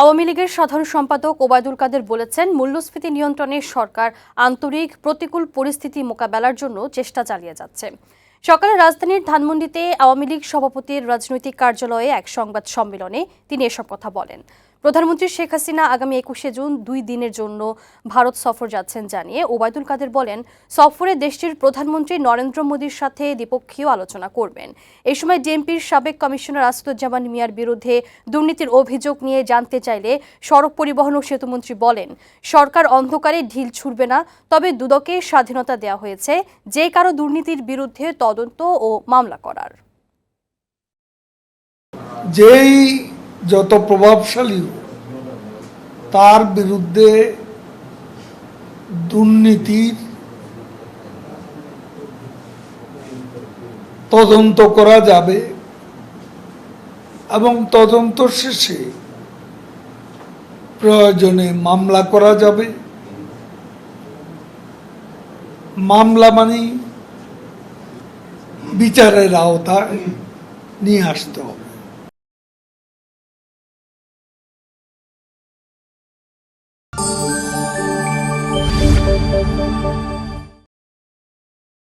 আওয়ামী লীগের সাধারণ সম্পাদক ওবায়দুল কাদের বলেছেন, মূল্যস্ফীতি নিয়ন্ত্রণে সরকার আন্তরিক প্রতিকূল পরিস্থিতি মোকাবেলার জন্য চেষ্টা চালিয়ে যাচ্ছে। সকালে রাজধানীর ধানমন্ডিতে আওয়ামী লীগ সভাপতির রাজনৈতিক কার্যালয়ে এক সংবাদ সম্মেলনে তিনি এসব কথা বলেন। প্রধানমন্ত্রী শেখ হাসিনা আগামী একুশে জুন দুই দিনের জন্য ভারত সফর যাচ্ছেন জানিয়ে ওবায়দুল কাদের বলেন, সফরে দেশটির প্রধানমন্ত্রী নরেন্দ্র মোদীর সাথে দ্বিপক্ষীয় আলোচনা করবেন। এ সময় ডিএমপির সাবেক কমিশনার আসাদুজ্জামান মিয়ার বিরুদ্ধে দুর্নীতির অভিযোগ নিয়ে জানতে চাইলে সড়ক পরিবহন ও সেতুমন্ত্রী বলেন, সরকার অন্ধকারে ঢিল ছুড়বে না, তবে দুদকে স্বাধীনতা দেওয়া হয়েছে, যে কারও দুর্নীতির বিরুদ্ধে তদন্ত ও মামলা করার। যেই যত প্রভাবশালী তার বিরুদ্ধে দুর্নীতির তদন্ত করা যাবে এবং তদন্ত শেষে প্রয়োজনে মামলা করা যাবে। মামলা মানে বিচারের আওতায় নিয়ে আসতে হবে।